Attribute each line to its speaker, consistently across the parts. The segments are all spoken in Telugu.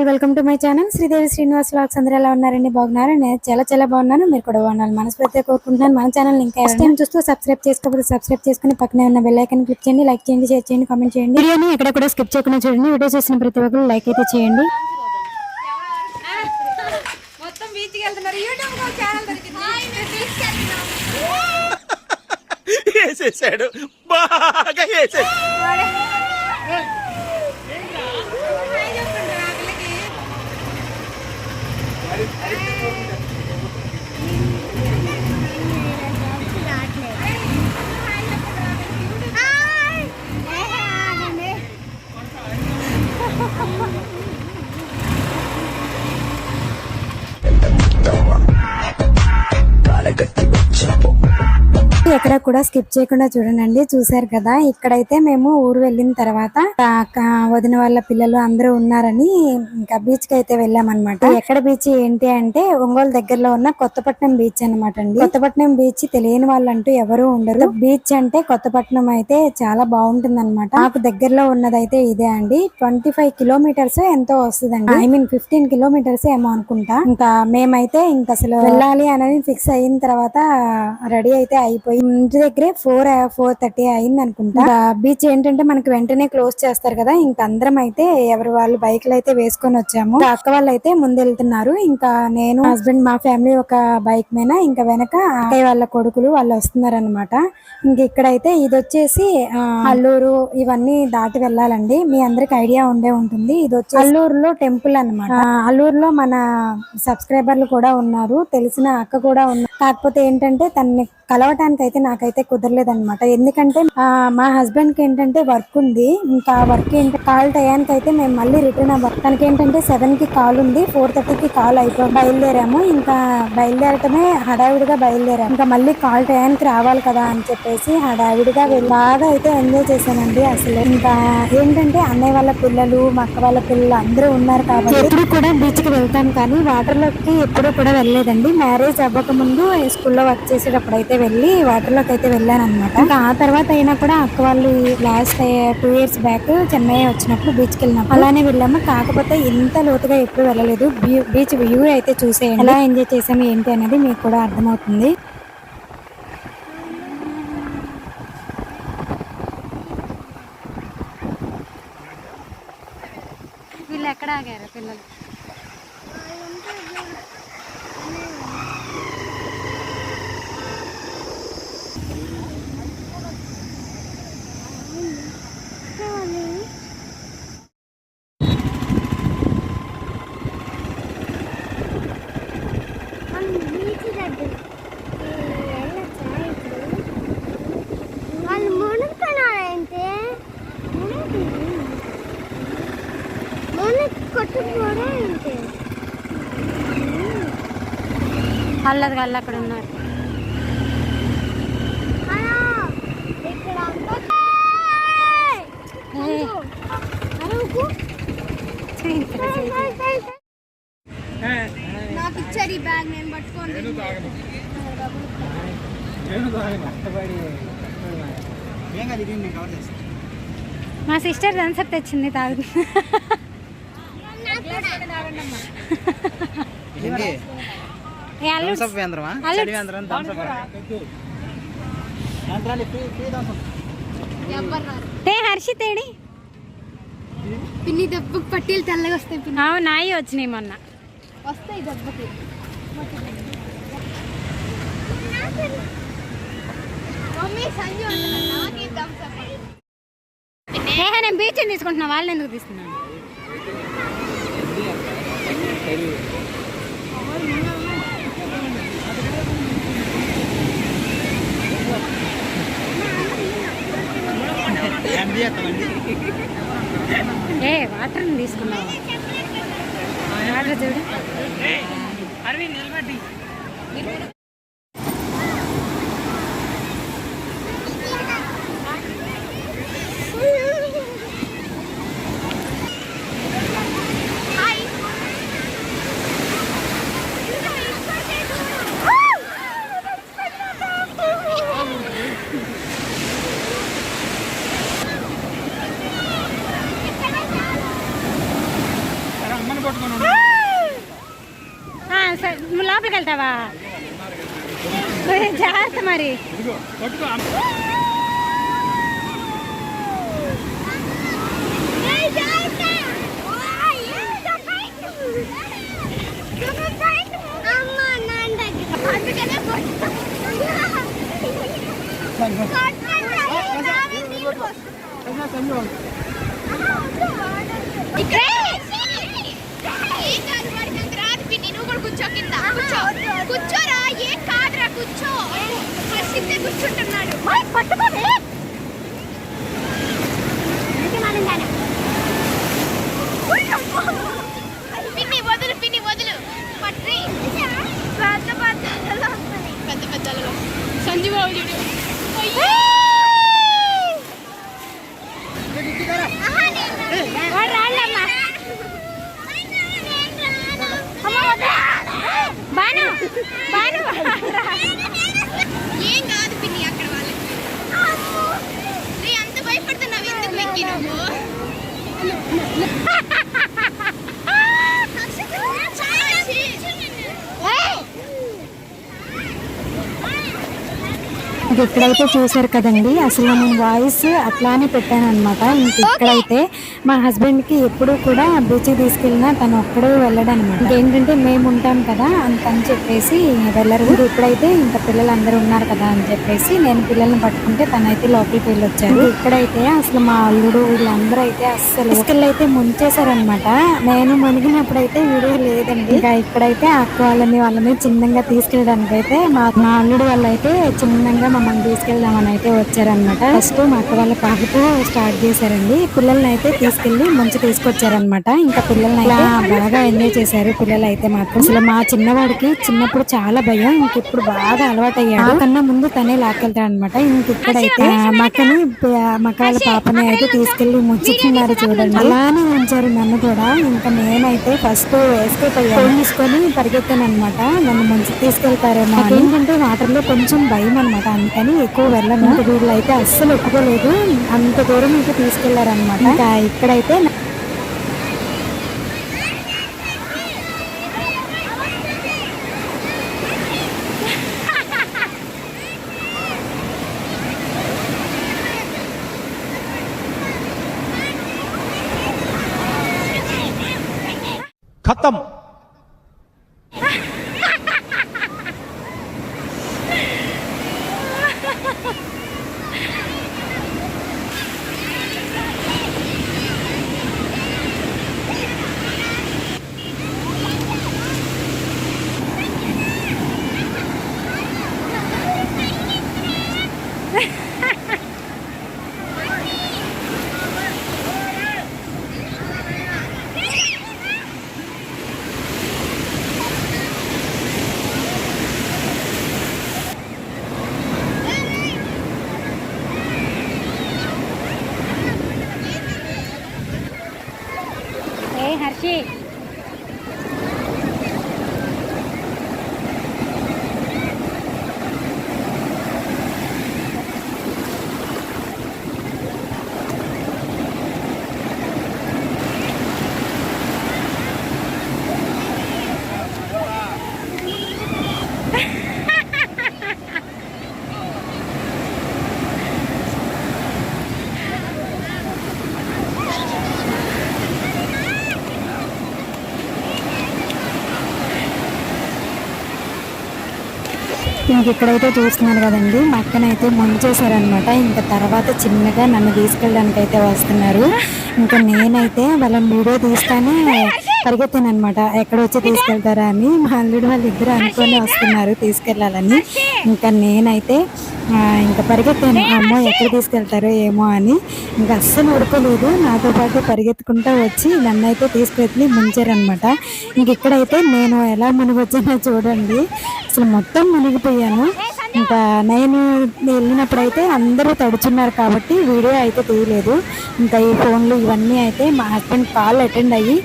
Speaker 1: All welcome to my channel Sridevi Srinivas vlogs అందరూ ఎలా ఉన్నారండి? బాగున్నారు? నేను చాలా చాలా బాగున్నాను. మీరు కూడా బాగున్నారు. మనస్ఫూర్తిగా కోరుకుంటున్నాను. మన ఛానల్ ఇంకా ఫస్ట్ టైం చూస్తూ సబ్స్క్రైబ్ చేసుకోకపోతే సబ్స్క్రైబ్ చేసుకుని పక్కనే ఉన్న బెల్ ఐకాన్ క్లిక్ చేయండి. లైక్ చేయండి షేర్ చేయండి కామెంట్ చేయండి. వీడియోని ఎక్కడ కూడా స్కిప్ చేయకుండా చూడండి. వీడియో చూసిన ప్రతి ఒక్కరు లైక్ అయితే చేయండి.
Speaker 2: మొత్తం బీచ్కి వెళ్తున్నారు. యూట్యూబ్లో ఛానల్ దొరికింది.
Speaker 3: వేసేసాడు బాగా
Speaker 2: Ha ha!
Speaker 1: ఎక్కడ కూడా స్కిప్ చేయకుండా చూడండి. చూసారు కదా? ఇక్కడైతే మేము ఊరు వెళ్ళిన తర్వాత వదిన వాళ్ళ పిల్లలు అందరూ ఉన్నారని ఇంకా బీచ్కి అయితే వెళ్ళామన్నమాట. ఎక్కడ బీచ్ ఏంటి అంటే ఒంగోలు దగ్గరలో ఉన్న కొత్తపట్నం బీచ్ అన్నమాట అండి. కొత్తపట్నం బీచ్ తెలియని వాళ్ళంటూ ఎవరు ఉండరు. బీచ్ అంటే కొత్తపట్నం అయితే చాలా బాగుంటుంది అనమాట నాకు దగ్గరలో ఉన్నదైతే ఇదే అండి. ట్వంటీ ఫైవ్ కిలోమీటర్స్ ఎంతో వస్తుందండి. ఐ మీన్ ఫిఫ్టీన్ కిలోమీటర్స్ ఏమో అనుకుంటా. ఇంకా మేమైతే ఇంకా అసలు వెళ్ళాలి అనేది ఫిక్స్ అయిన తర్వాత రెడీ అయితే అయిపోయి ఇంటి దగ్గరే ఫోర్ ఫోర్ థర్టీ అయింది అనుకుంటా. బీచ్ ఏంటంటే మనకి వెంటనే క్లోజ్ చేస్తారు కదా ఇంకా అందరం అయితే ఎవరు వాళ్ళు బైక్లు అయితే వేసుకొని వచ్చాము. అక్క వాళ్ళు అయితే ముందు వెళ్తున్నారు ఇంకా నేను హస్బెండ్ మా ఫ్యామిలీ ఒక బైక్ మీద ఇంకా వెనక అక్కయ్య వాళ్ళ కొడుకులు వాళ్ళు వస్తున్నారు అనమాట ఇంక ఇక్కడైతే ఇది వచ్చేసి అల్లూరు ఇవన్నీ దాటి వెళ్ళాలండి. మీ అందరికి ఐడియా ఉండే ఉంటుంది. ఇది వచ్చి అల్లూరులో టెంపుల్ అన్నమాట. అల్లూరులో మన సబ్స్క్రైబర్లు కూడా ఉన్నారు. తెలిసిన అక్క కూడా ఉన్నారు కాకపోతే ఏంటంటే తనని కలవటానికి అయితే నాకైతే కుదరలేదు అనమాట ఎందుకంటే మా హస్బెండ్కి ఏంటంటే వర్క్ ఉంది. ఇంకా వర్క్ ఏంటి కాల్ టయానికి అయితే మేము మళ్ళీ రిటర్న్ అవ్వాలి తనకి ఏంటంటే సెవెన్కి కాల్ ఉంది. ఫోర్ థర్టీకి కాల్ అయిపో బయలుదేరాము. ఇంకా బయలుదేరటమే హడావిడిగా బయలుదేరాము. ఇంకా మళ్ళీ కాల్ టయానికి రావాలి కదా అని చెప్పేసి హడావిడిగా బాగా అయితే ఎంజాయ్ చేశానండి అసలు. ఇంకా ఏంటంటే అన్నయ్య వాళ్ళ పిల్లలు మా అక్క వాళ్ళ పిల్లలు అందరూ ఉన్నారు కాబట్టి ఎప్పుడు కూడా బీచ్కి వెళ్తాను కానీ వాటర్లోకి ఎప్పుడు కూడా వెళ్ళలేదండి. మ్యారేజ్ అవ్వక ముందు స్కూల్లో వర్క్ చేసేటప్పుడు అయితే వెళ్ళి వాటర్లోకి అయితే వెళ్ళాను అనమాట ఇంకా ఆ తర్వాత అయినా కూడా అక్క వాళ్ళు last two years back Chennai వచ్చినప్పుడు బీచ్కి వెళ్ళినప్పుడు అలానే వెళ్ళాము. కాకపోతే ఇంత లోతుగా ఎప్పుడు వెళ్ళలేదు. బీచ్ వ్యూ అయితే చూసేయండి. ఎలా ఎంజాయ్ చేసాము ఏంటి అనేది మీకు కూడా అర్థమవుతుంది. వీళ్ళు ఎక్కడ ఆగారు పిల్లలు
Speaker 4: వాళ్ళు మునుకున్నారంటే మునుకు కొట్టుకోవడం ఏంటి
Speaker 1: అల్లది వాళ్ళు అక్కడ ఉన్నారు.
Speaker 4: నాకు ఇచ్చారు ఈ బ్యాగ్ నేను పట్టుకోండి
Speaker 1: మా సిస్టర్ థమ్స్అప్ తెచ్చింది తాగు. ఏ అల్లుడు.
Speaker 5: థమ్స్అప్ వేంద్రమా?
Speaker 1: అల్లుడు.
Speaker 5: చలి వేంద్రం థమ్స్అప్ యంత్రాన్ని ఫ్రీ ఫ్రీ థమ్స్అప్
Speaker 1: తే హర్షిత్ ఏడి?
Speaker 4: పిన్ని దెబ్బకు పట్టీలు తెల్లగా వస్తాయి పిన్ని.
Speaker 1: నాయి వచ్చినాయి మొన్న.
Speaker 4: వస్తాయి దెబ్బకి.
Speaker 1: నేను బీచ్ తీసుకుంటున్నా వాళ్ళని ఎందుకు తీస్తున్నాను ఏ వాటర్ తీసుకున్నావు? వాటర్ చూడు
Speaker 4: Hi.
Speaker 5: పట్టుకొని ఉండు.
Speaker 4: ఆ, సరే, నువ్వు లోపలికి వెళ్తావా జాగ్రత్త మరి.
Speaker 6: ఇస్తే కూర్చుంటున్నాడు. పట్టుకోలే పిన్ని వదులు పిన్ని వదులు. పెద్ద పెద్ద పెద్దలలో సంజీబాబు చూడు.
Speaker 4: వాడు రాళ్ళమ్మా బాను బాను రా.
Speaker 6: ఏం కాదు పిన్ని అక్కడ వాళ్ళకి రే అంత భయపడుతున్నావు ఎందుకు వెక్కి నువ్వు
Speaker 1: ఇంక ఇక్కడైతే చూసారు కదండి. అసలు నేను వాయిస్ అట్లానే పెట్టాను అనమాట ఇంక ఇక్కడైతే మా హస్బెండ్కి ఎప్పుడు కూడా బీచ్ తీసుకెళ్ళినా తను ఒక్కడే వెళ్ళడం అనమాట ఏంటంటే మేము ఉంటాం కదా అంతని చెప్పేసి వెళ్ళరు. ఇప్పుడైతే ఇంకా పిల్లలు అందరూ ఉన్నారు కదా అని చెప్పేసి నేను పిల్లల్ని పట్టుకుంటే తనైతే లోపలికి వెళ్ళి వచ్చారు ఇక్కడైతే అసలు మా అల్లుడు వీళ్ళందరూ అయితే అస్సలు అయితే ముంచేశారనమాట నేను మునిగినప్పుడు అయితే వీడియో లేదండి. ఇంకా ఇక్కడైతే అక్క వాళ్ళని వాళ్ళని చిన్నగా తీసుకెళ్ళడానికి అయితే మా మా అల్లుడు వాళ్ళు అయితే చిన్నగా మమ్మల్ని తీసుకెళ్దామని అయితే వచ్చారనమాట ఫస్ట్ మా అక్క వాళ్ళ పాపతో స్టార్ట్ చేశారండి. పిల్లల్ని అయితే తీసుకెళ్ళి మంచి తీసుకొచ్చారనమాట ఇంకా పిల్లల్ని బాగా ఎంజాయ్ చేశారు పిల్లలు అయితే మాత్రం. అసలు మా చిన్నవాడికి చిన్నప్పుడు చాలా భయం ఇంక ఇప్పుడు బాగా అలవాటు అయ్యాడు కన్నా ముందు తనే లాక్కెళ్తాడు అనమాట ఇంక ఇక్కడైతే మక్కని మక్క వాళ్ళ పాపని అయితే తీసుకెళ్ళి ముంచుతున్నారు చూడండి. అలానే ఉంచారు నన్ను కూడా. ఇంకా నేనైతే ఫస్ట్ ఎస్కేప్ అయ్యాను. తీసుకొని పరిగెత్తాను అనమాట నన్ను మంచి తీసుకెళ్తారేమో. ఏంటంటే వాటర్లో కొంచెం భయం అనమాట కానీ ఎక్కువ వెళ్ళను వీళ్ళు అయితే అస్సలు ఒప్పుకోలేదు. అంత దూరం ఇంకా తీసుకెళ్ళారనమాట ఇంకా ఇక్కడైతే ఇంక ఇక్కడైతే చూస్తున్నారు కదండి. మా అక్కనైతే ముంచేశారనమాట ఇంకా తర్వాత చిన్నగా నన్ను తీసుకెళ్ళడానికి అయితే వస్తున్నారు. ఇంకా నేనైతే వాళ్ళని వీడియో తీస్తానే పరిగెత్తానమాట ఎక్కడ వచ్చి తీసుకెళ్తారా అని మా అల్లుడు వాళ్ళు ఇద్దరు అనుకొని వస్తున్నారు తీసుకెళ్ళాలని. ఇంకా నేనైతే ఇంకా పరిగెత్తాను. అమ్మో ఎక్కడ తీసుకెళ్తారో ఏమో అని ఇంకా అస్సలు ఊరుకోలేదు. నాతో పాటు పరిగెత్తుకుంటూ వచ్చి నన్ను అయితే తీసుకెళ్ళి ముంచారనమాట ఇంక ఇక్కడైతే నేను ఎలా మునిగొచ్చానో చూడండి. అసలు మొత్తం మునిగిపోయాను. ఇంకా నేను వెళ్ళినప్పుడైతే అందరూ తడుచున్నారు కాబట్టి వీడియో అయితే తీయలేదు. ఇంకా ఈ ఫోన్లు ఇవన్నీ అయితే మా హస్బెండ్ కాల్ అటెండ్ అయ్యి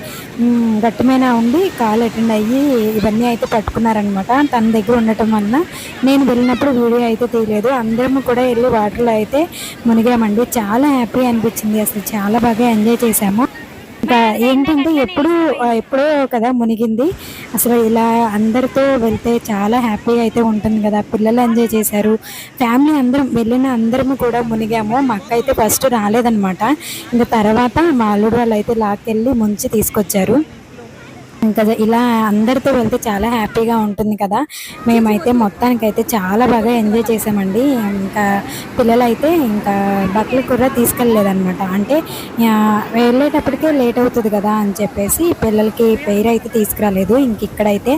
Speaker 1: గట్టిమైన గట్టి ఉండి కాల్ అటెండ్ అయ్యి ఇవన్నీ అయితే పట్టుకున్నారనమాట. తన దగ్గర ఉండటం వలన నేను వెళ్ళినప్పుడు వీడియో అయితే తీయలేదు. అందరం కూడా వెళ్ళి వాటర్లో అయితే మునిగామండి. చాలా హ్యాపీ అనిపించింది అసలు. చాలా బాగా ఎంజాయ్ చేసాము ఏంటంటే ఎప్పుడు ఎప్పుడో కదా మునిగింది. అసలు ఇలా అందరితో వెళ్తే చాలా హ్యాపీగా అయితే ఉంటుంది కదా. పిల్లలు ఎంజాయ్ చేశారు. ఫ్యామిలీ అందరం వెళ్ళిన అందరం కూడా మునిగాము. మా అక్క అయితే ఫస్ట్ రాలేదనమాట ఇంకా తర్వాత మా అల్లుడు వాళ్ళు అయితే లాక్కెళ్ళి ముంచి తీసుకొచ్చారు. ఇంకా ఇలా అందరితో వెళ్తే చాలా హ్యాపీగా ఉంటుంది కదా. మేమైతే మొత్తానికైతే చాలా బాగా ఎంజాయ్ చేసామండి. ఇంకా పిల్లలైతే ఇంకా బట్టలు కూడా తీసుకెళ్ళలేదన్నమాట. అంటే వెళ్ళేటప్పటికే లేట్ అవుతుంది కదా అని చెప్పేసి పిల్లలకి పేరు అయితే తీసుకురాలేదు. ఇంక ఇక్కడైతే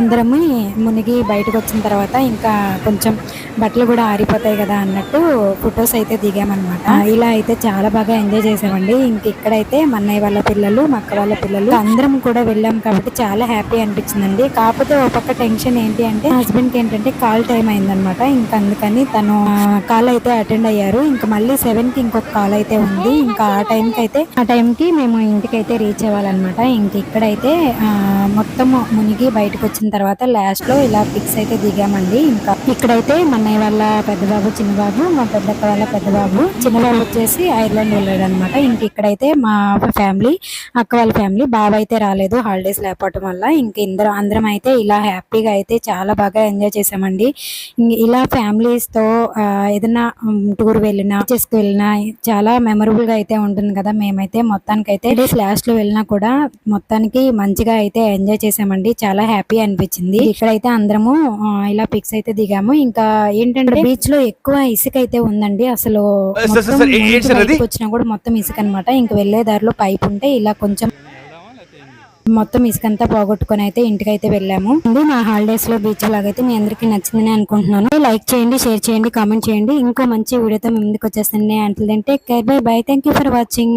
Speaker 1: అందరము మునిగి బయటకు వచ్చిన తర్వాత ఇంకా కొంచెం బట్టలు కూడా ఆరిపోతాయి కదా అన్నట్టు ఫొటోస్ అయితే దిగామన్నమాట. ఇలా అయితే చాలా బాగా ఎంజాయ్ చేసామండి. ఇంక ఇక్కడైతే మా అన్నయ్య వాళ్ళ పిల్లలు మా అక్క వాళ్ళ పిల్లలు అందరం కూడా వెళ్ళాం కాబట్టి చాలా హ్యాపీ అనిపించిందండి. కాకపోతే ఒక పక్క టెన్షన్ ఏంటి అంటే హస్బెండ్కి ఏంటంటే కాల్ టైం అయిందనమాట ఇంకా అందుకని తను కాల్ అయితే అటెండ్ అయ్యారు. ఇంకా మళ్ళీ సెవెన్కి ఇంకొక కాల్ అయితే ఉంది. ఇంకా ఆ టైం కి అయితే ఆ టైం కి మేము ఇంటికి అయితే రీచ్ అవ్వాలన్నమాట. ఇంక ఇక్కడైతే మొత్తం మునిగి బయటకు వచ్చిన తర్వాత లాస్ట్లో ఇలా పిక్స్ అయితే దిగామండి. ఇంకా ఇక్కడైతే మా అన్నయ్య వాళ్ళ పెద్దబాబు చిన్నబాబు చిన్న బాబు మా పెద్దక్క వాళ్ళ పెద్దబాబు చిన్నబాబు వచ్చేసి ఐర్లాండ్ వెళ్ళాడు అనమాట ఇంక ఇక్కడైతే మా ఫ్యామిలీ అక్క వాళ్ళ ఫ్యామిలీ బాబు అయితే రాలేదు హాలిడేస్ లేకపోవటం వల్ల. ఇంక ఇందరూ అందరం అయితే ఇలా హ్యాపీగా అయితే చాలా బాగా ఎంజాయ్ చేసామండి. ఇలా ఫ్యామిలీస్తో తో ఏదైనా టూర్ వెళ్ళినా చేసుకు వెళ్ళినా చాలా మెమరబుల్గా అయితే ఉంటుంది కదా. మేమైతే మొత్తానికి అయితే డేస్ లాస్ట్లో వెళ్ళినా కూడా మొత్తానికి మంచిగా అయితే ఎంజాయ్ చేసామండి. చాలా హ్యాపీ అనిపించింది. ఇక్కడైతే అందరము ఇలా పిక్స్ అయితే దిగాము. ఇంకా ఏంటంటే బీచ్లో ఎక్కువ ఇసుక అయితే ఉందండి. అసలు వచ్చినా కూడా మొత్తం ఇసుక అనమాట ఇంక వెళ్ళే దారిలో పైప్ ఉంటే ఇలా కొంచెం మొత్తం ఇసుకంతా పోగొట్టుకొని అయితే ఇంటికైతే వెళ్ళాము. ఇది నా హాలిడేస్లో బీచ్ లాగైతే మీ అందరికీ నచ్చిందని అనుకుంటున్నాను. లైక్ చేయండి షేర్ చేయండి కామెంట్ చేయండి. ఇంకో మంచి వీడియోతో మీ ముందుకు వచ్చేస్తాను. అంటే bye bye thank you for watching